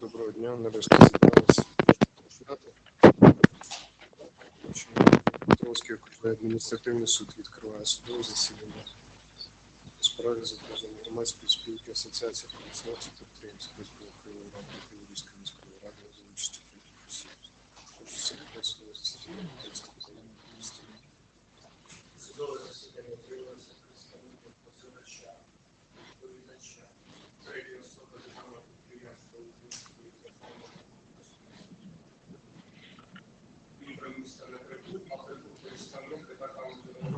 Доброго дня, нарешті зібралися. Петровський окружний адміністративний суд відкриває судове засідання у справі за позовом громадської спілки Асоціації працівників підприємств Київської України в рамках Київської міської ради за участю осіб. Хочу судового засідання. тексту подання. Судове засідання відбулося представником позивача, відповідача, третьої особи державного підприємства Української законної Імпра міста не прибув, а прибув представник департаменту відпочивання, міської діяльності та земельних відносин прибув Київської міської ради. Третя особа повторюється, Суд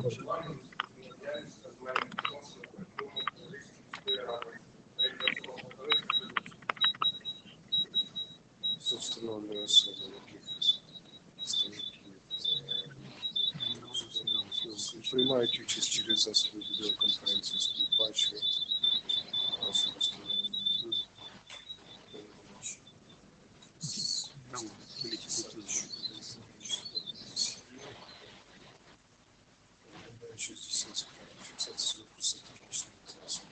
встановлює особи, яких представників е, приймають участь через засоби відеоконференції співбачення. Особисто що здійснює справу фіксацію технічних засобів.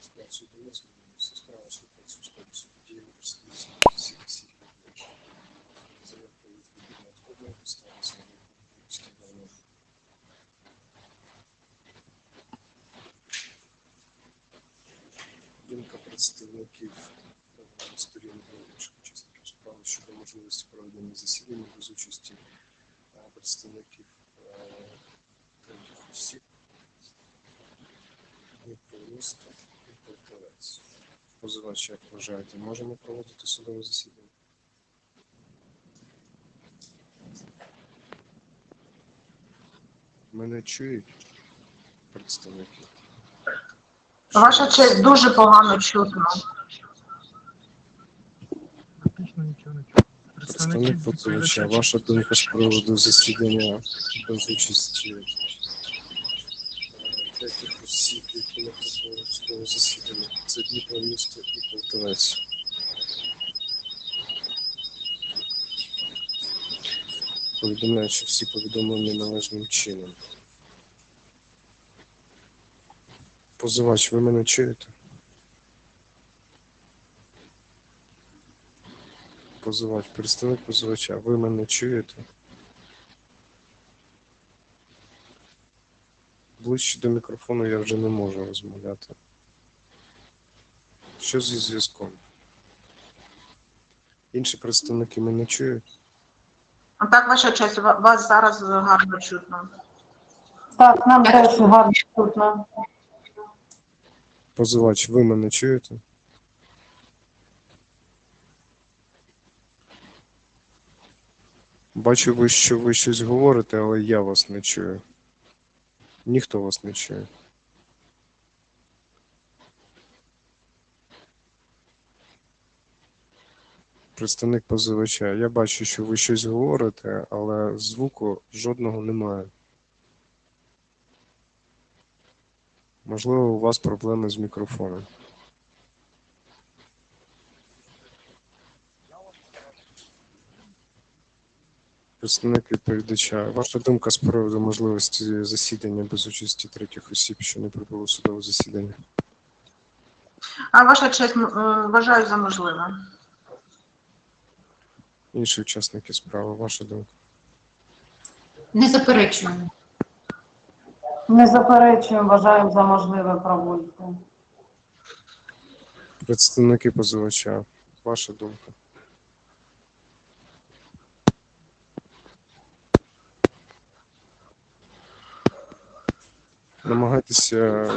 Справа судового справа слухається у складі судді університетської всіх всіх Заявка відповідно відходного ставиться на скидання. Думка представників е, сторін інших учасників справи щодо можливості проведення засідання без участі е, представників третіх осіб. Дніпро і Полтавець. Позивач, як вважаєте, можемо проводити судове засідання? Мене чують представники. Ваша честь дуже погано чутно. Практично нічого не чую. Представник позивача, ваша думка з приводу засідання без участі третіх осіб, які не прибули в судове засідання. Це Дніпро місто і Полтавець. Повідомляю, що всі повідомлені належним чином. Позивач, ви мене чуєте? Позивач, представник позивача, ви мене чуєте? Ближче до мікрофону я вже не можу розмовляти. Що зі зв'язком? Інші представники мене чують? Так, ваша честь, вас зараз гарно чутно. Так, нам теж гарно чутно. Позивач, ви мене чуєте? Бачу, ви, що ви щось говорите, але я вас не чую. Ніхто вас не чує. Представник позивача, я бачу, що ви щось говорите, але звуку жодного немає. Можливо, у вас проблеми з мікрофоном. Представник відповідача, ваша думка з приводу можливості засідання без участі третіх осіб, що не прибуло судове засідання? А ваша честь е, вважаю за можливе. Інші учасники справи, ваша думка. Не заперечуємо. Не заперечуємо, вважаємо за можливе проводити. Представники позивача, ваша думка. Намагайтеся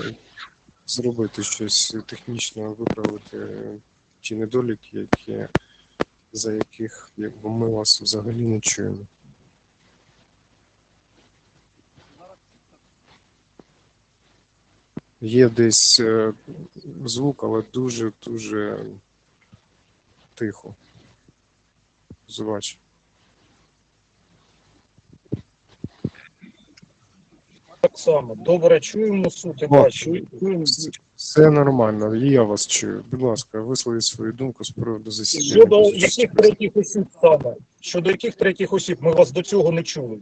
зробити щось технічно, виправити ті недоліки, які, за яких якби, ми вас взагалі не чуємо. Є десь е, звук, але дуже-дуже тихо. Звач. Так само. Добре, чуємо суд і. Все нормально, і я вас чую. Будь ласка, висловіть свою думку з приводу засідання. Щодо яких третіх осіб саме? Щодо яких третіх осіб? Ми вас до цього не чули.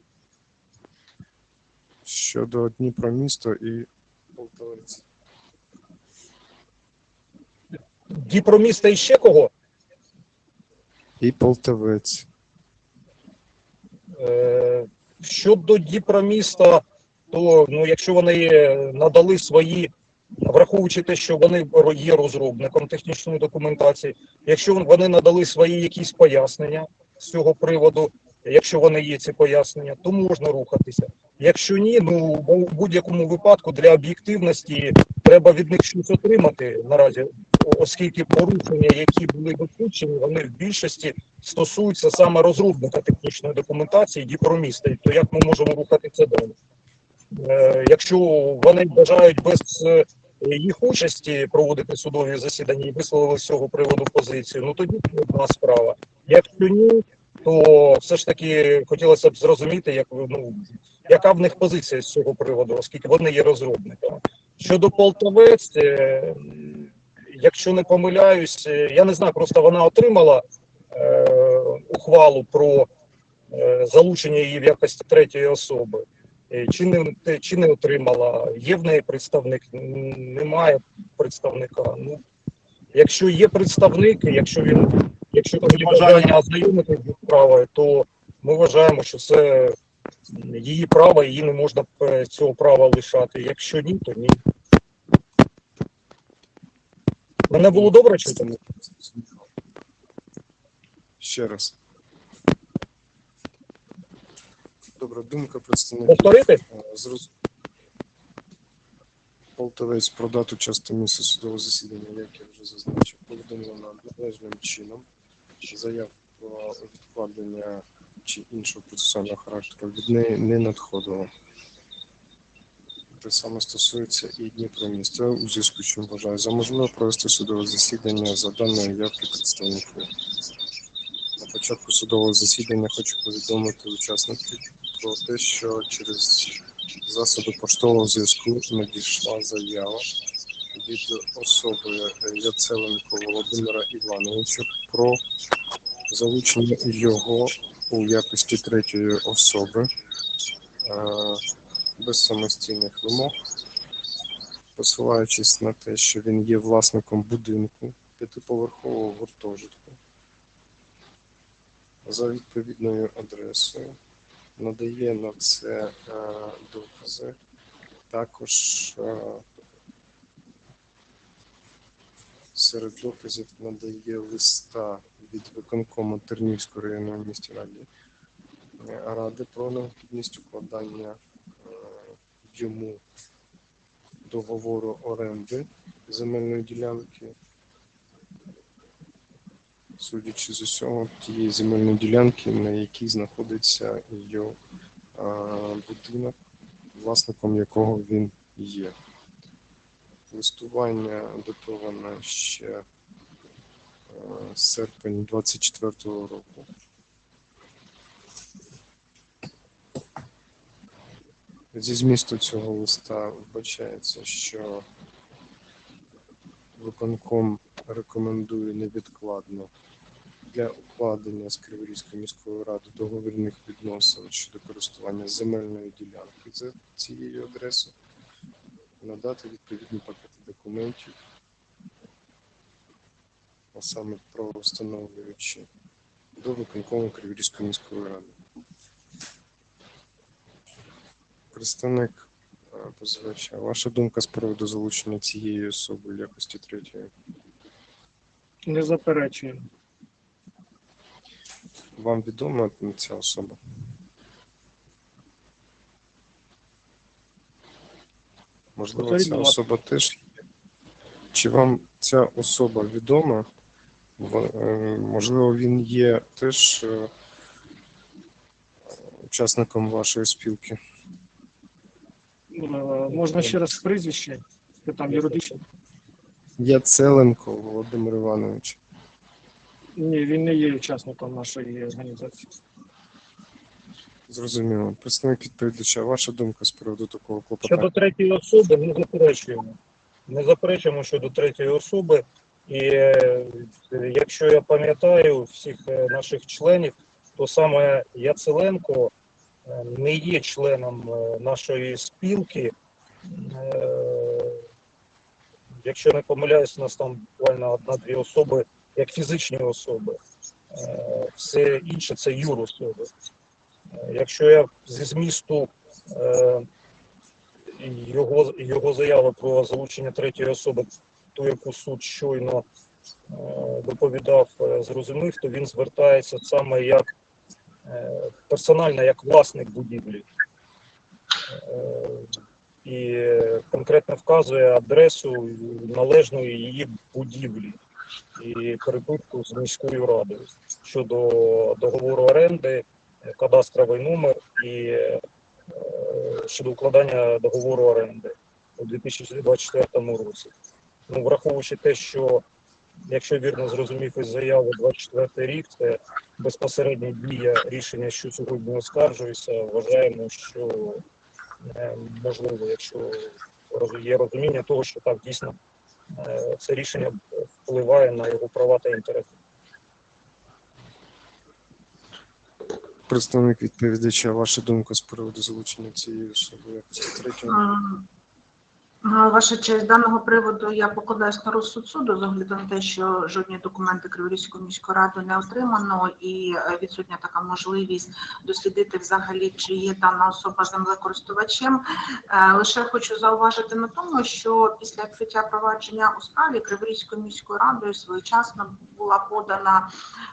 щодо Дніпромісто і Полтавець. Діпроміста і ще кого? І Полтавець. Е, Щодо Дніпроміста, то ну, якщо вони надали свої, враховуючи те, що вони є розробником технічної документації, якщо вони надали свої якісь пояснення з цього приводу, якщо вони є ці пояснення, то можна рухатися. Якщо ні, ну в будь-якому випадку для об'єктивності треба від них щось отримати наразі, оскільки порушення, які були допущені, вони в більшості стосуються саме розробника технічної документації Діпроміста, то як ми можемо рухатися далі? Е, якщо вони бажають без е, їх участі проводити судові засідання і висловили з цього приводу позицію, ну тоді одна справа. Якщо ні, то все ж таки хотілося б зрозуміти, як ну яка в них позиція з цього приводу, оскільки вони є розробниками. Щодо Полтавець, е, якщо не помиляюсь, я не знаю, просто вона отримала е, ухвалу про е, залучення її в якості третьої особи. Е, Чи не, чи не отримала? Є в неї представник? Немає представника. Ну, якщо є представник, якщо він, якщо там є бажання ознайомитися зі справою, то ми вважаємо, що це її право, її не можна е, цього права лишати. Якщо ні, то ні. Мене було добре чути? Ще раз. Добра думка представників. Повторити? Е, Зроз... Полтавець про дату часто місця судового засідання, як я вже зазначив, повідомлено належним чином. Заяв про відкладення чи іншого процесуального характеру від неї не надходило. Те саме стосується і Дніпроміста, у зв'язку з чим вважаю за можливе провести судове засідання за даною явки представників. На початку судового засідання хочу повідомити учасників про те, що через засоби поштового зв'язку надійшла заява від особи Яцеленко Володимира Івановича про залучення його у якості третьої особи е, без самостійних вимог, посилаючись на те, що він є власником будинку п'ятиповерхового гуртожитку за відповідною адресою надає на це е, докази. Також е, серед доказів надає листа від виконкому Тернівської районної місті раді ради про необхідність укладання е, йому договору оренди земельної ділянки. Судячи з усього, тієї земельної ділянки, на якій знаходиться його будинок, власником якого він є. Листування датоване ще серпень 24-го року. Зі змісту цього листа вбачається, що виконком рекомендує невідкладно для укладення з Криворізькою міською радою договірних відносин щодо користування земельної ділянки за цією адресою, надати відповідні пакети документів, а саме правовстановлюючи до виконкому Криворізької міської ради. Представник е, позивача, ваша думка з приводу залучення цієї особи в якості третьої? Не заперечуємо. Вам відома ця особа? Можливо, ця особа теж є. Чи вам ця особа відома? Е, Можливо, він є теж е, учасником вашої спілки. Е, Можна ще раз прізвище, там юридично. Яцеленко Володимир Іванович. Ні, він не є учасником нашої організації. Зрозуміло. Представник відповідача, ваша думка з приводу такого Щодо третьої особи не заперечуємо. Не заперечуємо щодо третьої особи. І е, якщо я пам'ятаю всіх е, наших членів, то саме Яцеленко е, е, не є членом е, нашої спілки. Е, Якщо не помиляюсь, у нас там буквально одна-дві особи як фізичні особи. Е, Все інше це юрособи. Е, Якщо я зі змісту е, його, його заяви про залучення третьої особи, ту, яку суд щойно доповідав, зрозумів, то він звертається саме як персонально як власник будівлі. І конкретно вказує адресу належної її будівлі і перепитку з міською радою щодо договору оренди, е, кадастровий номер і е, щодо укладання договору оренди у 2024 році. Ну, враховуючи те, що якщо вірно зрозумів із заяви 24 рік, це безпосередня дія рішення, що сьогодні оскаржується, вважаємо, що е, можливо, якщо є розуміння того, що так дійсно це рішення впливає на його права та інтереси. Представник відповідача, ваша думка з приводу залучення цієї особи як третього? Ваша честь, з даного приводу я покладаюсь на розсуд суду з огляду на те, що жодні документи Криворізької міської ради не отримано, і е, відсутня така можливість дослідити взагалі, чи є дана особа землекористувачем. Е, Лише хочу зауважити на тому, що після відкриття провадження у справі Криворізькою міською радою своєчасно була подана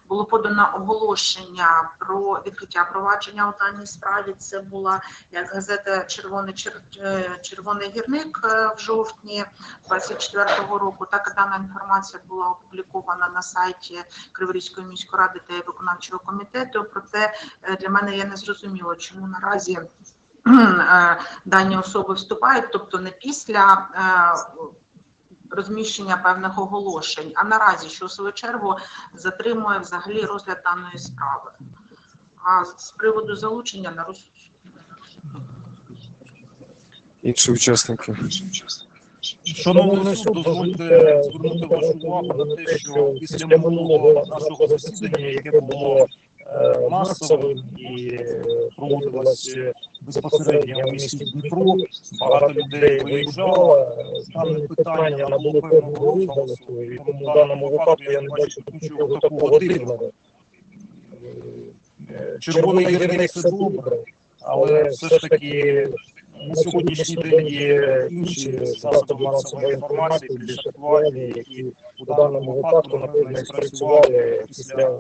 було подано оголошення про відкриття провадження у даній справі. Це була як газета Червоний Чер... е, Червоний гірник е, в жовтні 24-го року. Так дана інформація була опублікована на сайті Криворізької міської ради та виконавчого комітету. Проте е, для мене є незрозуміло, чому наразі дані особи вступають, тобто не після. Е, Розміщення певних оголошень, а наразі, що в свою чергу затримує взагалі розгляд даної справи. А з приводу залучення на розсуд Інші учасники. Шановний суд, дозвольте звернути вашу увагу на те, що після минулого нашого засідання, яке було е, масовим і е, безпосередньо в місті Дніпро, багато людей виїжджало. Дане питання набуло певного розголосу, і тому в даному випадку я не бачу нічого такого дивного. Е, Червоний гірник це добре, але все ж таки на сьогоднішній день є інші засоби масової інформації, більш актуальні, які у даному випадку напевно спрацювали після е,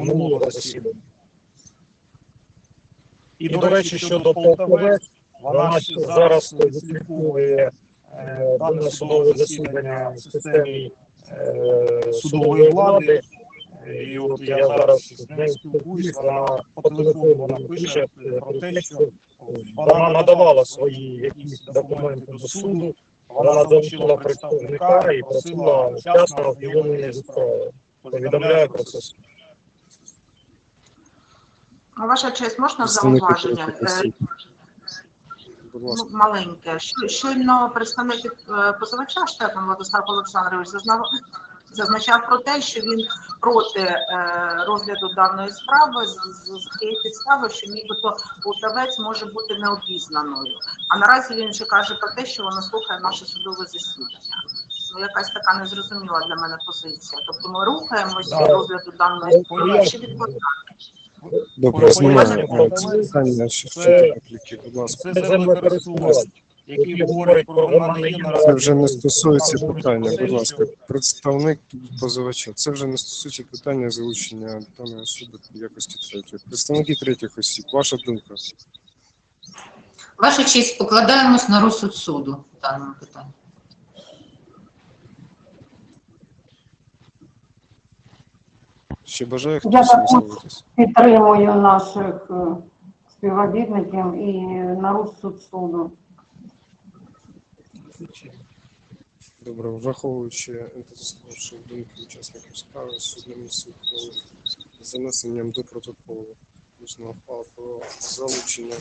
минулого засідання. І, до речі, щодо Полтавець, вона зараз відслідковує е, дане судове засідання в системі е, судової влади. І от я зараз з нею спілкуюсь, вона по телефону вона пише е, про те, що вона надавала свої якісь документи до суду, вона залучила представника і просила вчасно ознайомлення зі справою. Повідомляю про це. А Ваша честь, можна зауваження? Е, ну, маленьке. Щойно представник е, позивача Штефан Владислав Олександрович зазнав, зазначав про те, що він проти е, розгляду даної справи з, тієї підстави, що нібито Полтавець може бути необізнаною. А наразі він вже каже про те, що вона слухає наше судове засідання. Ну, якась така незрозуміла для мене позиція. Тобто ми рухаємося до розгляду даної справи чи відкладаємо? Добре, знімаємо це- питання, що це- це репліки, будь ласка. Це землекористувач, який говорить про вона є Це вже не стосується питання, будь ласка. Представник позивача. Це вже не стосується питання залучення даної особи в якості третьої. Представники третіх осіб. Ваша думка. Ваша честь, покладаємось на розсуд суду в даному питанні. Ще бажає Я хтось також. висловитись? Підтримую наших е, співробітників і на розсуд суду. Добре, враховуючи що думки учасників справи, суд ухвалив з занесенням до протоколу усного ухвалу про залучення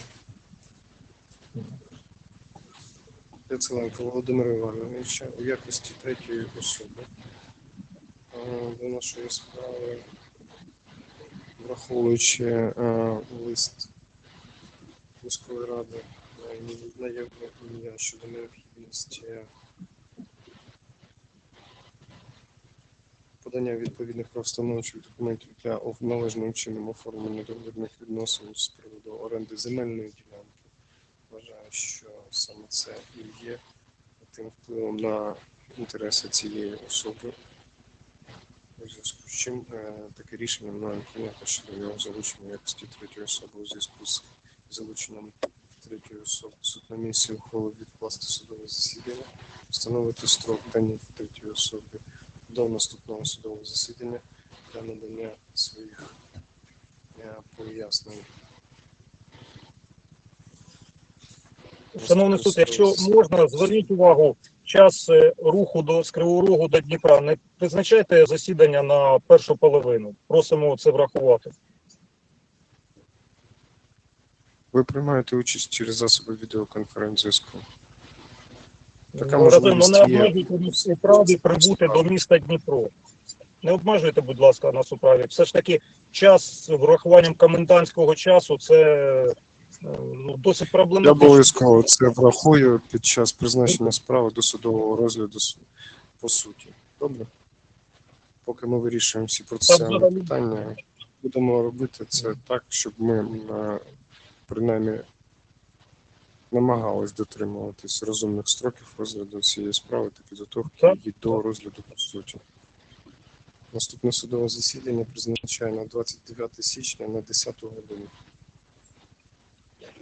Яцеленко Володимира Івановича у якості третьої особи е, до нашої справи, враховуючи е, лист міської ради наявне ім'я щодо необхідності подання відповідних правостановчих документів для належним чином оформлення договірних відносин з приводу оренди земельної ділянки. Вважаю, що саме це і є тим впливом на інтереси цієї особи. У зв'язку з чим е, таке рішення мною прийнято щодо його залучення якості третьої особи у зв'язку з залученням третьої особи. Суд на місці ухвалив відкласти судове засідання, встановити строк дані третьої особи до наступного судового засідання для надання своїх е, пояснень. Шановний суд, якщо можна, зверніть увагу, час е, руху до з Кривого Рогу до Дніпра. Не призначайте засідання на першу половину. Просимо це врахувати. Ви приймаєте участь через засоби відеоконференц-зв'язку. Така Ну, можливість ну, не обмежуйте нас у праві прибути до міста Дніпро. Не обмежуйте, будь ласка, нас у праві. Все ж таки, час з врахуванням комендантського часу це ну, досить Я обов'язково це врахую під час призначення справи до судового розгляду по суті. Добре? Поки ми вирішуємо всі процесуальні питання, будемо робити це так, щоб ми е, принаймні намагались дотримуватись розумних строків розгляду цієї справи та підготовки її до розгляду по суті. Наступне судове засідання призначає на 29 січня на 10 годину.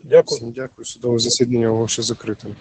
Дякую. Дякую. Судове засідання оголошую закритим.